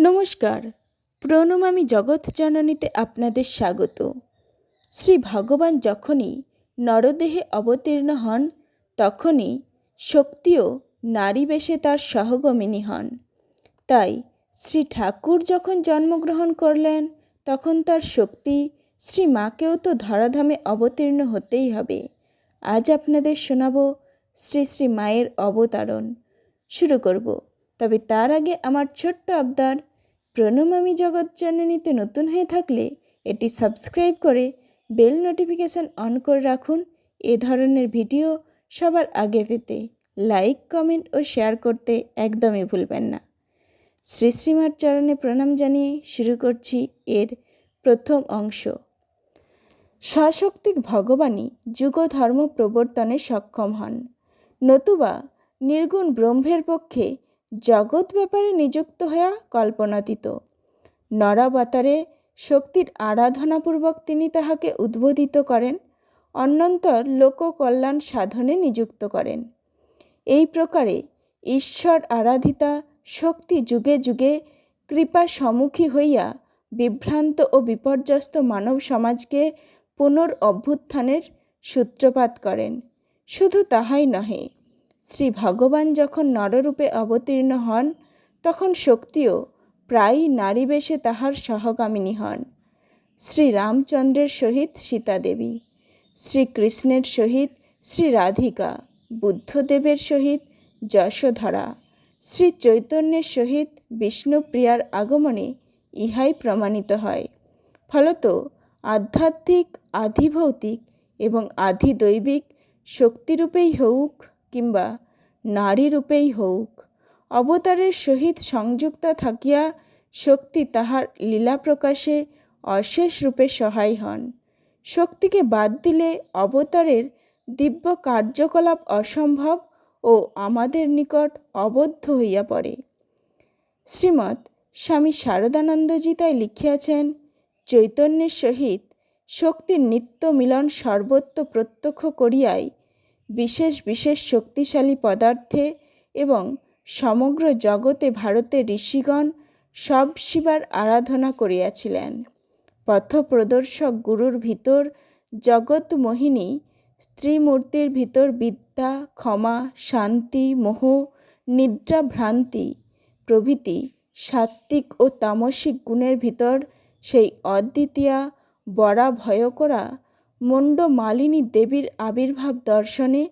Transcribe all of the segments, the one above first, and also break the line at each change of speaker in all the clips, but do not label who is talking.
নমস্কার। প্রণমামী জগৎ জননীতে আপনাদের স্বাগত। শ্রী ভগবান যখনই নরদেহে অবতীর্ণ হন, তখনই শক্তিও নারী বেশে তার সহগমিনী হন। তাই শ্রী ঠাকুর যখন জন্মগ্রহণ করলেন, তখন তার শক্তি শ্রী মাকেও তো ধরাধামে অবতীর্ণ হতেই হবে। আজ আপনাদের শোনাব শ্রী শ্রী মায়ের অবতারণ। শুরু করব। তবে তার আগে আমার ছোট্ট আবদার প্রণমামী জগৎ জননীতে নতুন হয়ে থাকলে এটি সাবস্ক্রাইব করে বেল নোটিফিকেশান অন করে রাখুন। এ ধরনের ভিডিও সবার আগে পেতে লাইক, কমেন্ট ও শেয়ার করতে একদমই ভুলবেন না। শ্রী শ্রীমার চরণে প্রণাম জানিয়ে শুরু করছি এর প্রথম অংশ। সশক্তিক ভগবানই যুগ ধর্ম প্রবর্তনে সক্ষম হন। নতুবা নির্গুণ ব্রহ্মের পক্ষে জগৎ ব্যাপারে নিযুক্ত হওয়া কল্পনাতীত। নরাবতারে শক্তির আরাধনাপূর্বক তিনি তাহাকে উদ্বোধিত করেন অন্যন্তর লোককল্যাণ সাধনে নিযুক্ত করেন। এই প্রকারে ঈশ্বর আরাধিতা শক্তি যুগে যুগে কৃপা সম্মুখী হইয়া বিভ্রান্ত ও বিপর্যস্ত মানব সমাজকে পুনর অভ্যুত্থানের সূত্রপাত করেন। শুধু তাহাই নহে শ্রী ভগবান যখন নররূপে অবতীর্ণ হন, তখন শক্তিও প্রায়ই নারীবেশে তাহার সহগামিনী হন। শ্রী রামচন্দ্রের সহিত সীতাদেবী শ্রীকৃষ্ণের সহিত শ্রী রাধিকা, বুদ্ধদেবের সহিত যশোধরা, শ্রী চৈতন্যের সহিত বিষ্ণুপ্রিয়ার আগমনে ইহাই প্রমাণিত হয়। ফলত আধ্যাত্মিক, আধিভৌতিক এবং আধিদৈবিক শক্তিরূপেই হোক কিংবা নারীরূপেই হোক অবতারের সহিত সংযুক্তা থাকিয়া শক্তি তাহার লীলা প্রকাশে অশেষ রূপে সহায় হন। শক্তিকে বাদ দিলে অবতারের দিব্য কার্যকলাপ অসম্ভব ও আমাদের নিকট অবদ্ধ হইয়া পড়ে। শ্রীমৎ স্বামী শারদানন্দজি তাই লিখিয়াছেন, চৈতন্যের সহিত শক্তির নিত্য মিলন সর্বত্র প্রত্যক্ষ করিয়াই বিশেষ বিশেষ শক্তিশালী পদার্থে এবং সমগ্র জগতে ভারতে ঋষিগণ সব শিবার আরাধনা করিয়াছিলেন। পথপ্রদর্শক গুরুর ভিতর জগৎ মোহিনী, স্ত্রীমূর্তির ভিতর বিদ্যা, ক্ষমা, শান্তি, মোহ, নিদ্রা, ভ্রান্তি প্রভৃতি সাত্ত্বিক ও তামসিক গুণের ভিতর সেই অদ্বিতীয়া বরা ভয়করা মুণ্ড মালিনী দেবীর আবির্ভাব দর্শনে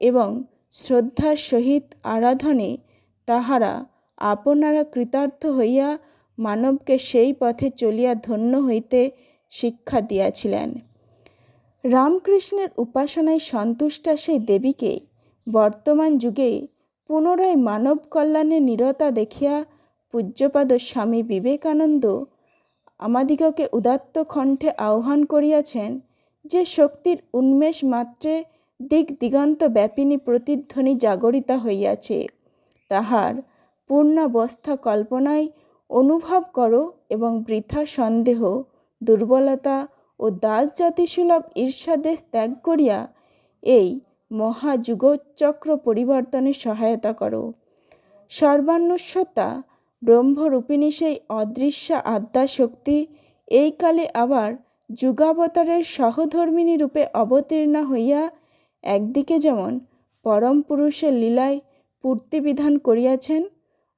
এবং শ্রদ্ধার সহিত আরাধনে তাহারা আপনারা কৃতার্থ হইয়া মানবকে সেই পথে চলিয়া ধন্য হইতে শিক্ষা দিয়াছিলেন। রামকৃষ্ণের উপাসনায় সন্তুষ্টা সেই দেবীকে বর্তমান যুগে পুনরায় মানব কল্যাণে নিরতা দেখিয়া পূজ্যপাদ স্বামী বিবেকানন্দ আমাদিগকে উদাত্ত কণ্ঠে আহ্বান করিয়াছেন যে শক্তির উন্মেষ মাত্রে দিক দিগন্ত ব্যাপিনী প্রতিধ্বনি জাগরিতা হইয়াছে, তাহার পূর্ণাবস্থা কল্পনায় অনুভব করো এবং বৃথা সন্দেহ, দুর্বলতা ও দাস জাতিসুলভ ঈর্ষাদেশ ত্যাগ করিয়া এই মহাযুগচক্র পরিবর্তনে সহায়তা করো। সর্বান্বস্বতা ব্রহ্মরূপিণী সেই অদৃশ্যা আদ্যা শক্তি এই কালে আবার যুগাবতারের সহধর্মিনী রূপে অবতীর্ণা হইয়া একদিকে যেমন পরম পুরুষের লীলায় পূর্তিবিধান করিয়াছেন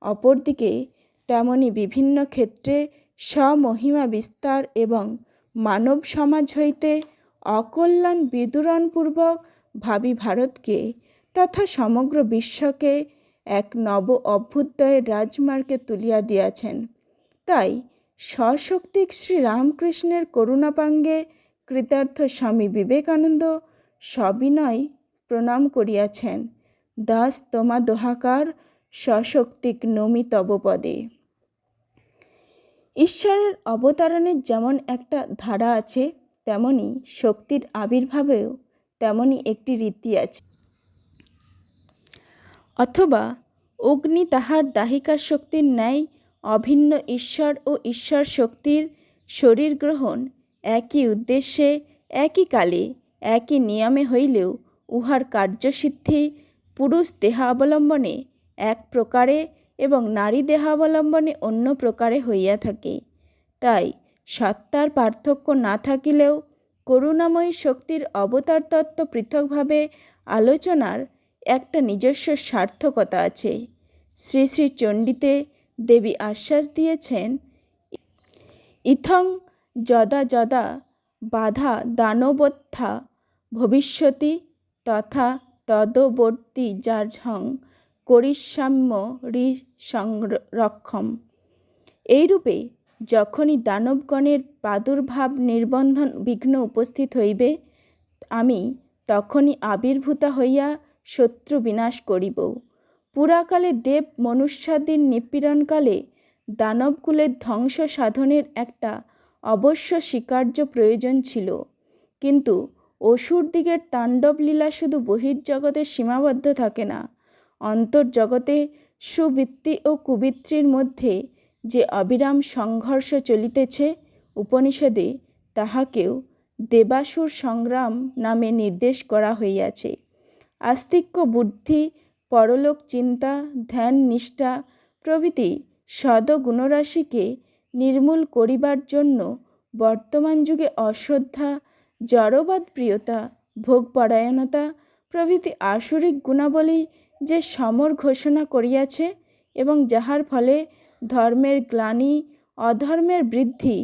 অপরদিকে তেমনি বিভিন্ন ক্ষেত্রে স্বমহিমা বিস্তার এবং মানব সমাজ হইতে অকল্যাণ বিদুরণপূর্বক ভাবি ভারতকে তথা সমগ্র বিশ্বকে এক নব অভ্যুদয়ের রাজমার্গে তুলিয়া দিয়াছেন। তাই সশক্তিক শ্রী রামকৃষ্ণের করুণাপাঙ্গে কৃতার্থ স্বামী বিবেকানন্দ সবিনয় প্রণাম করিয়াছেন। দাস তোমা দোহাকার, সশক্তিক নমি তব পদে। ঈশ্বরের অবতারণের যেমন একটা ধারা আছে, তেমনি শক্তির আবির্ভাবেও তেমনি একটি রীতি আছে। অথবা অগ্নি তাহার দাহিকার শক্তির ন্যায় অভিন্ন ঈশ্বর ও ঈশ্বর শক্তির শরীর গ্রহণ একই উদ্দেশ্যে, একই কালে, একই নিয়মে হইলেও উহার কার্যসিদ্ধি পুরুষ দেহাবলম্বনে এক প্রকারে এবং নারী দেহাবলম্বনে অন্য প্রকারে হইয়া থাকে। তাই সত্তার পার্থক্য না থাকিলেও করুণাময়ী শক্তির অবতার তত্ত্ব পৃথকভাবে আলোচনার একটা নিজস্ব সার্থকতা আছে। শ্রী শ্রী চণ্ডীতে দেবী আশ্বাস দিয়েছেন, ইথং যদা যদা বাধা দানবত্থা ভবিষ্যতি তথা তদবর্তী যার্ঝং করিষ্যাম্য রি সংরক্ষম এইরূপে যখনই দানবগণের প্রাদুর্ভাব নির্বন্ধন বিঘ্ন উপস্থিত হইবে, আমি তখনই আবির্ভূতা হইয়া শত্রু বিনাশ করিব। পুরাকালে দেব মনুষ্যাদির নিপীড়নকালে দানবকুলের ধ্বংস সাধনের একটা অবশ্য স্বীকার্য প্রয়োজন ছিল। কিন্তু অসুর অসুরদিগের তাণ্ডব লীলা শুধু বহির্জগতে সীমাবদ্ধ থাকে না, অন্তর্জগতে সুবৃত্তি ও কুবৃত্তির মধ্যে যে অবিরাম সংঘর্ষ চলিতেছে, উপনিষদে তাহাকেও দেবাসুর সংগ্রাম নামে নির্দেশ করা হইয়াছে। আস্তিক্য বুদ্ধি পরলোক চিন্তা, ধ্যান, নিষ্ঠা প্রভৃতি সদগুণরাশিকে নির্মূল করিবার জন্য বর্তমান যুগে অশ্রদ্ধা, জড়বাদ প্রিয়তা ভোগপরায়ণতা প্রভৃতি আসরিক গুণাবলী যে সমর ঘোষণা করিয়াছে এবং যাহার ফলে ধর্মের গ্লানি, অধর্মের বৃদ্ধি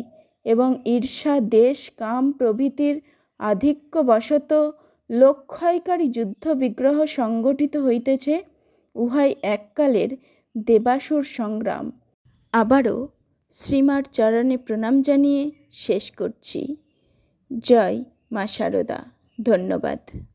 এবং ঈর্ষা, দেশ, কাম প্রভৃতির আধিক্যবশত লোকক্ষয়কারী যুদ্ধবিগ্রহ সংগঠিত হইতেছে, উহাই এককালের দেবাসুর সংগ্রাম। আবারও শ্রীমার চরণে প্রণাম জানিয়ে শেষ করছি। জয় মা শারদা ধন্যবাদ।